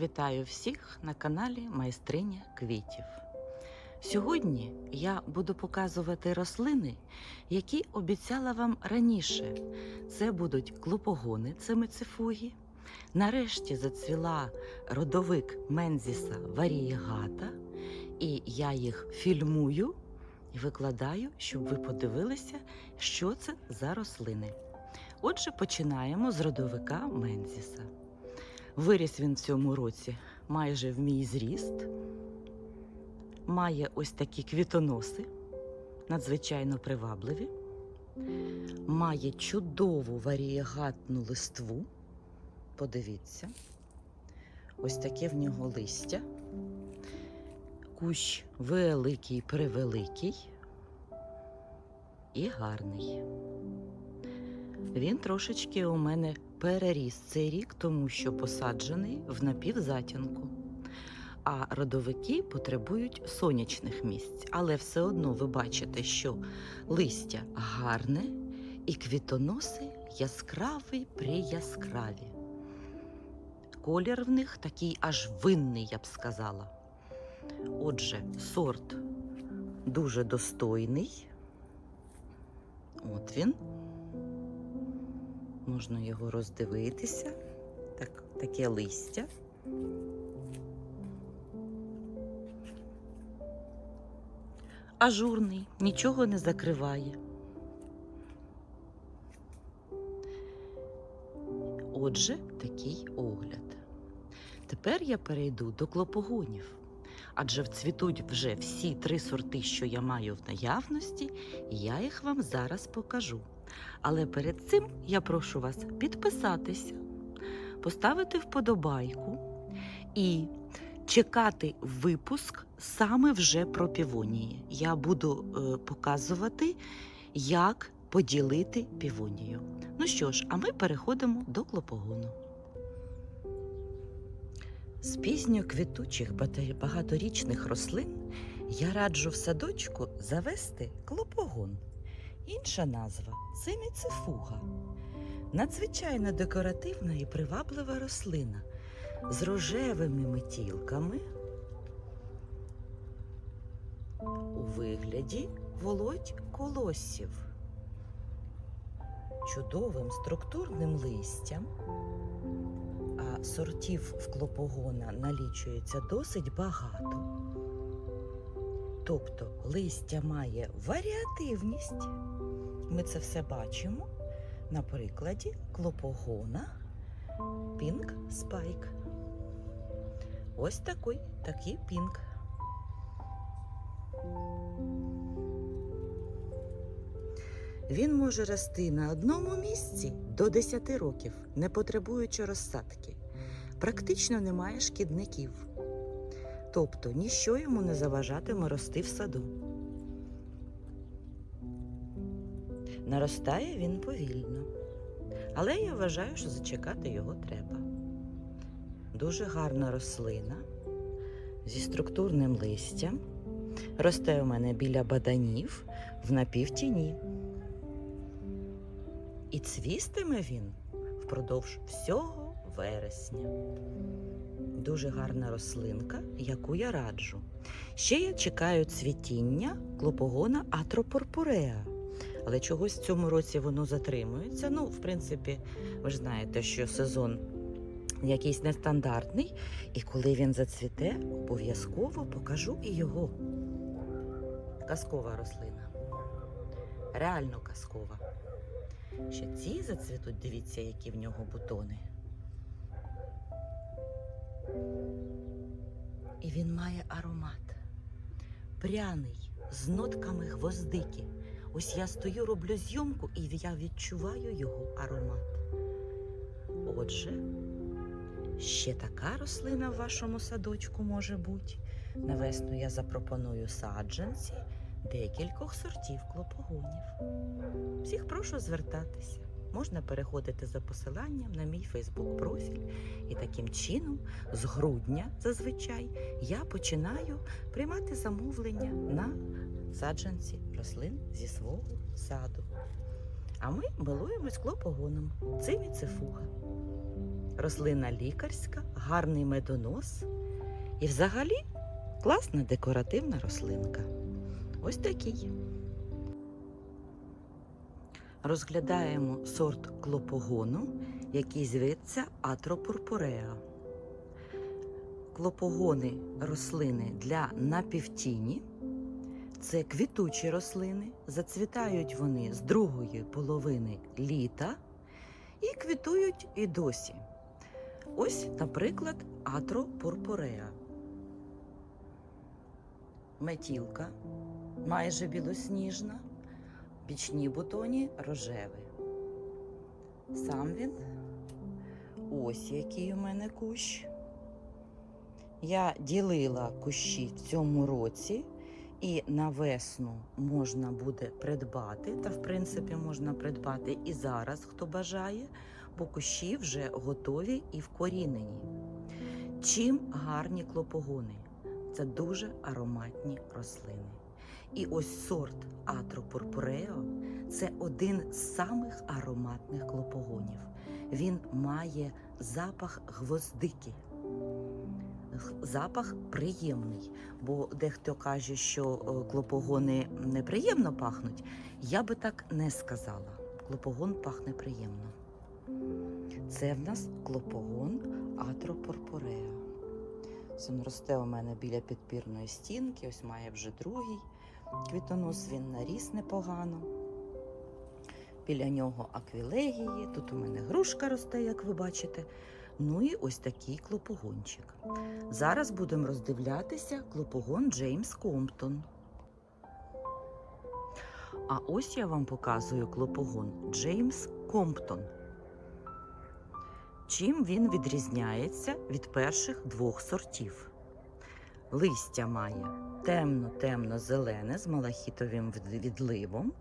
Вітаю всіх на каналі Майстриня квітів. Сьогодні я буду показувати рослини, які обіцяла вам раніше. Це будуть клопогони, це мицефуги. Нарешті зацвіла родовик Мензіса варієгата, і я їх фільмую і викладаю, щоб ви подивилися, що це за рослини. Отже, починаємо з родовика Мензіса. Виріс він в цьому році майже в мій зріст. Має ось такі квітоноси, надзвичайно привабливі. Має чудову варієгатну листву. Подивіться, ось таке в нього листя. Кущ великий, превеликий і гарний. Він трошечки у мене переріс цей рік, тому що посаджений в напівзатінку. А родовики потребують сонячних місць. Але все одно ви бачите, що листя гарне і квітоноси яскраві прияскраві. Колір в них такий аж винний, я б сказала. Отже, сорт дуже достойний. От він. Можна його роздивитися. Так, таке листя. Ажурний, нічого не закриває. Отже, такий огляд. Тепер я перейду до клопогонів, адже вцвітуть вже всі три сорти, що я маю в наявності, і я їх вам зараз покажу. Але перед цим я прошу вас підписатися, поставити вподобайку і чекати випуск саме вже про півонії. Я буду е, показувати, як поділити півонію. Ну що ж, а ми переходимо до клопогону. З пізньоквітучих багаторічних рослин я раджу в садочку завести клопогон. Інша назва це. Надзвичайно декоративна і приваблива рослина з рожевими метілками у вигляді володь колосів, чудовим структурним листям, а сортів в клопогона налічується досить багато. Тобто листя має варіативність. Ми це все бачимо на прикладі клопогона Pink Spike. Ось такий, такий пінк. Він може рости на одному місці до 10 років, не потребуючи розсадки. Практично немає шкідників. Тобто ніщо йому не заважатиме рости в саду. Наростає він повільно, але я вважаю, що зачекати його треба. Дуже гарна рослина зі структурним листям. Росте у мене біля баданів в напівтіні. І цвістиме він впродовж всього вересня. Дуже гарна рослинка, яку я раджу. Ще я чекаю цвітіння клопогона атропурпуреа. Але чогось в цьому році воно затримується. Ну, в принципі, ви ж знаєте, що сезон якийсь нестандартний, і коли він зацвіте, обов'язково покажу і його. Казкова рослина. Реально казкова. Ще ці зацвітуть, дивіться, які в нього бутони. І він має аромат. Пряний, з нотками гвоздики. Ось я стою, роблю зйомку, і я відчуваю його аромат. Отже, ще така рослина в вашому садочку може бути. На весну я запропоную саджанці декількох сортів клопогонів. Всіх прошу звертатися. Можна переходити за посиланням на мій Фейсбук профіль. І таким чином, з грудня зазвичай, я починаю приймати замовлення на саджанці рослин зі свого саду. А ми милуємось клопогоном. Це міцефуга. рослина лікарська, гарний медонос і взагалі класна декоративна рослинка. Ось такий. Розглядаємо сорт клопогону, який зветься Атропурпуреа. Клопогони рослини для напівтіні. Це квітучі рослини. Зацвітають вони з другої половини літа і квітують і досі. Ось, наприклад, Атропурпуреа. Метілка майже білосніжна, бічні бутоні рожеві. Сам він ось який у мене кущ. Я ділила кущі в цьому році, і на весну можна буде придбати, та в принципі можна придбати і зараз, хто бажає, бо кущі вже готові і вкорінені. Чим гарні клопогони? Це дуже ароматні рослини. І ось сорт Атропурпурео це один з самих ароматних клопогонів. Він має запах гвоздики. Запах приємний, бо дехто каже, що е, клопогони неприємно пахнуть. Я би так не сказала. Клопогон пахне приємно. Це в нас клопогон Атропурпурео. Він росте у мене біля підпірної стінки, ось має вже другий квітонос, він наріс непогано. Біля нього аквілегії, тут у мене грушка росте, як ви бачите. Ну і ось такий клопогончик. Зараз будемо роздивлятися клопогон Джеймс Комптон. А ось я вам показую клопогон Джеймс Комптон. Чим він відрізняється від перших двох сортів? Листя має темно-темно-зелене з малахітовим відливом,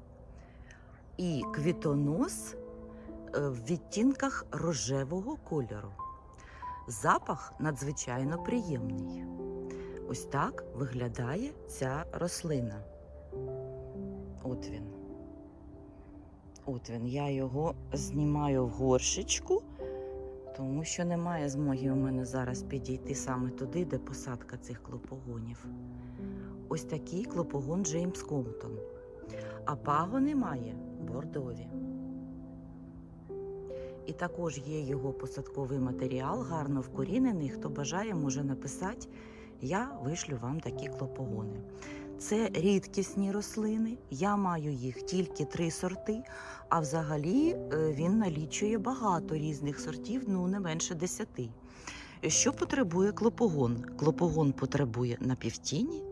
і квітонос е, в відтінках рожевого кольору. Запах надзвичайно приємний. Ось так виглядає ця рослина. От він. От він. Я його знімаю в горшечку, тому що немає змоги у мене зараз підійти саме туди, де посадка цих клопогонів. Ось такий клопогон Джеймс Комптон. А пагони має бордові. І також є його посадковий матеріал, гарно вкорінений. Хто бажає, може написати. Я вишлю вам такі клопогони. Це рідкісні рослини. Я маю їх тільки три сорти, а взагалі е, він налічує багато різних сортів, ну не менше десяти. Що потребує клопогон? Клопогон потребує напівтіні,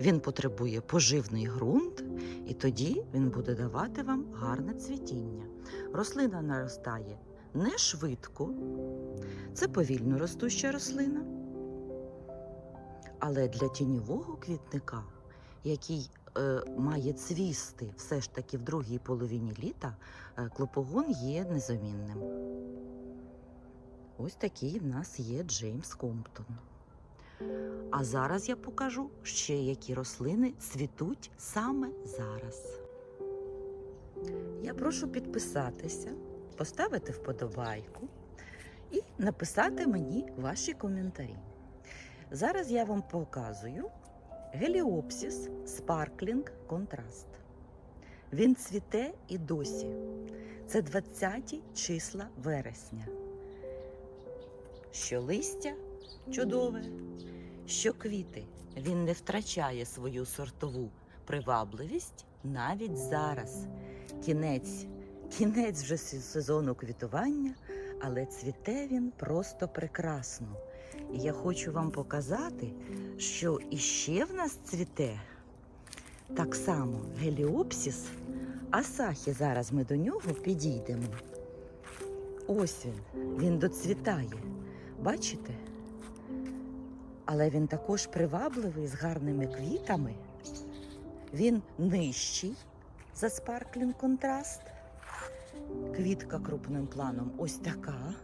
він потребує поживний ґрунт, і тоді він буде давати вам гарне цвітіння. Рослина наростає не швидко, це повільно ростуща рослина. Але для тіньового квітника, який е, має цвісти все ж таки в другій половині літа, е, клопогон є незамінним. Ось такий в нас є Джеймс Комптон. А зараз я покажу ще які рослини цвітуть саме зараз. Я прошу підписатися, поставити вподобайку і написати мені ваші коментарі. Зараз я вам показую геліопсіс Sparkling Contrast. Він цвіте і досі. Це 20 числа вересня. Що листя чудове, що квіти. Він не втрачає свою сортову привабливість навіть зараз. Кінець, кінець вже сезону квітування, але цвіте він просто прекрасно. І я хочу вам показати, що іще в нас цвіте так само геліопсіс, асахі. Зараз ми до нього підійдемо. Ось він, він доцвітає. Бачите? Але він також привабливий з гарними квітами. Він нижчий за спарклінг контраст. Квітка крупним планом ось така.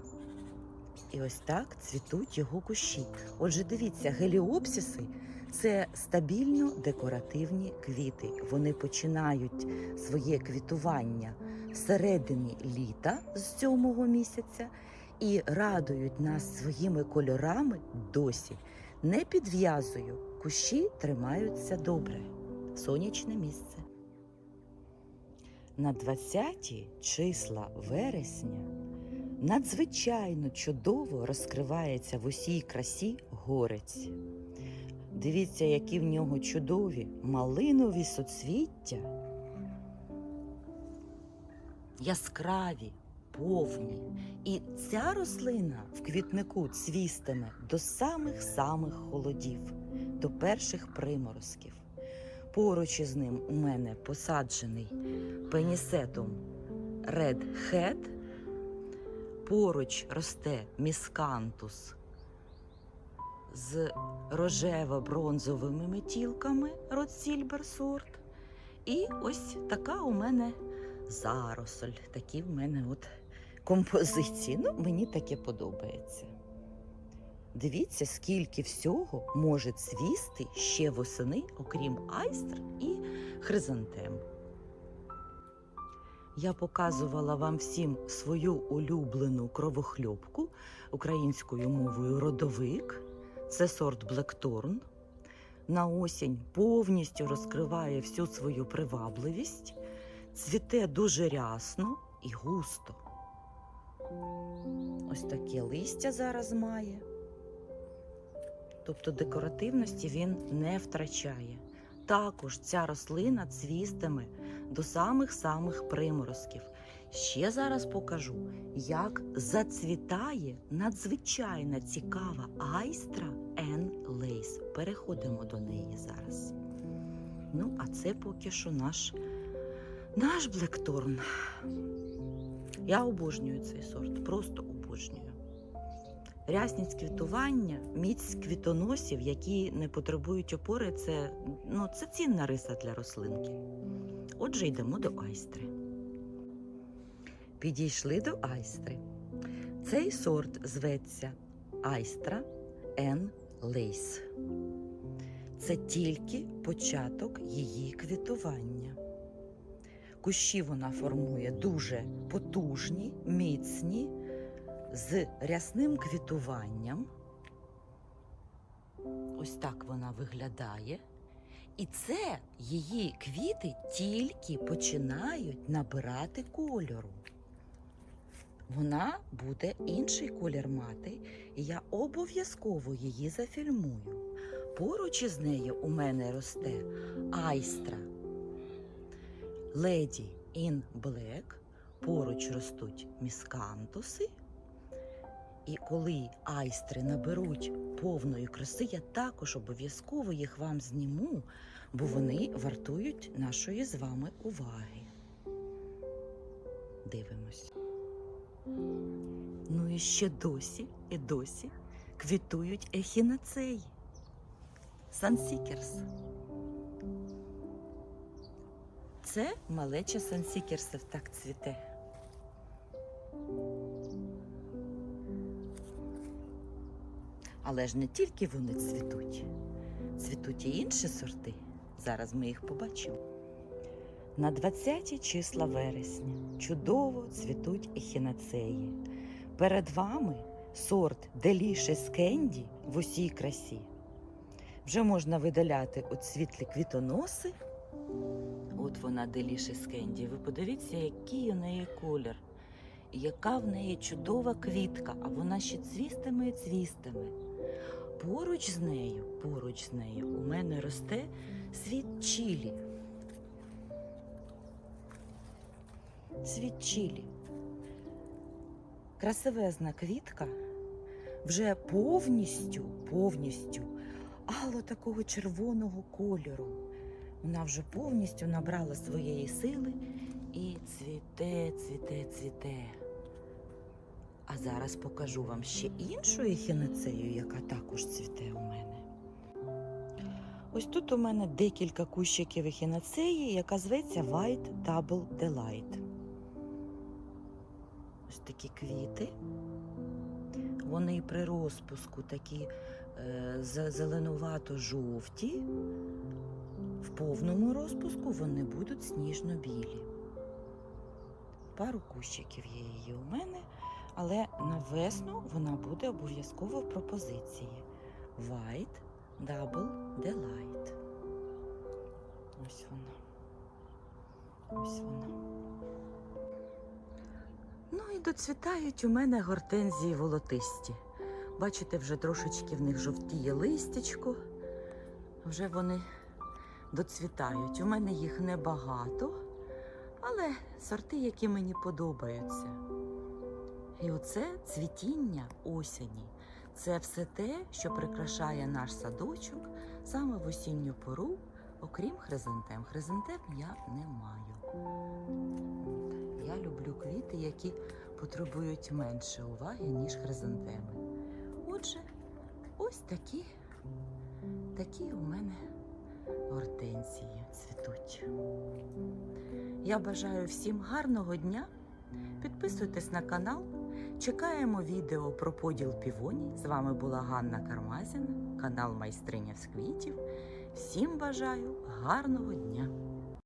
І ось так цвітуть його кущі. Отже, дивіться, геліопсиси це стабільно декоративні квіти. Вони починають своє квітування з середини літа з сьомого місяця і радують нас своїми кольорами досі. Не підв'язую, кущі тримаються добре. Сонячне місце. На 20 числа вересня надзвичайно чудово розкривається в усій красі горець. Дивіться, які в нього чудові малинові соцвіття. Яскраві, повні. І ця рослина в квітнику цвістиме до самих-самих холодів, до перших приморозків. Поруч із ним у мене посаджений пенісетум Red Head. Поруч росте міскантус з рожево-бронзовими метілками сорт. І ось така у мене заросль. Такі в мене от композиції. Ну, мені таке подобається. Дивіться, скільки всього може цвісти ще восени, окрім айстр і хризантем. Я показувала вам всім свою улюблену кровохльопку українською мовою родовик. Це сорт Блекторн. На осінь повністю розкриває всю свою привабливість, цвіте дуже рясно і густо. Ось таке листя зараз має. Тобто декоративності він не втрачає. Також ця рослина цвістиме до самих-самих приморозків. Ще зараз покажу, як зацвітає надзвичайно цікава айстра Ен Лейс. Переходимо до неї зараз. Ну, а це поки що наш, наш Блекторн. Я обожнюю цей сорт, просто обожнюю. Рясність квітування, міць квітоносів, які не потребують опори, це, ну, це цінна риса для рослинки. Отже, йдемо до айстри. Підійшли до айстри. Цей сорт зветься Айстра Ен Лейс. Це тільки початок її квітування. Кущі вона формує дуже потужні, міцні, з рясним квітуванням. Ось так вона виглядає. І це її квіти тільки починають набирати кольору. Вона буде інший колір мати, і я обов'язково її зафільмую. Поруч із нею у мене росте айстра Леді in Black. Поруч ростуть міскантуси. І коли айстри наберуть повної краси, я також обов'язково їх вам зніму, бо вони вартують нашої з вами уваги. Дивимось. Ну і ще досі і досі квітують ехінацеї. Сансікерс. Це малеча сансікерсів так цвіте. Але ж не тільки вони цвітуть, цвітуть і інші сорти. Зараз ми їх побачимо. На 20 числа вересня чудово цвітуть ехінацеї. Перед вами сорт Delicious Candy в усій красі. Вже можна видаляти от світлі квітоноси. От вона Delicious Candy. Ви подивіться, який у неї колір. Яка в неї чудова квітка, а вона ще цвістиме і цвістиме. Поруч з нею, поруч з нею у мене росте світ чілі. Світ чілі. Красивезна квітка вже повністю, повністю ало такого червоного кольору. Вона вже повністю набрала своєї сили і цвіте, цвіте, цвіте. А зараз покажу вам ще іншу ехінацею, яка також цвіте у мене. Ось тут у мене декілька кущиків ехінацеї, яка зветься White Double Delight. Ось такі квіти. Вони при розпуску такі е, зеленувато-жовті. В повному розпуску вони будуть сніжно-білі. Пару кущиків є її у мене. Але на весну вона буде обов'язково в пропозиції. White Double Delight. Ось вона. Ось вона. Ну і доцвітають у мене гортензії волотисті. Бачите, вже трошечки в них жовтіє листячко. Вже вони доцвітають. У мене їх небагато, але сорти, які мені подобаються. І оце цвітіння осені. Це все те, що прикрашає наш садочок саме в осінню пору, окрім хризантем. Хризантем я не маю. Я люблю квіти, які потребують менше уваги, ніж хризантеми. Отже, ось такі, такі у мене гортензії цвітуть. Я бажаю всім гарного дня. Підписуйтесь на канал. Чекаємо відео про поділ півоній. З вами була Ганна Кармазіна, канал Майстриня з квітів. Всім бажаю гарного дня!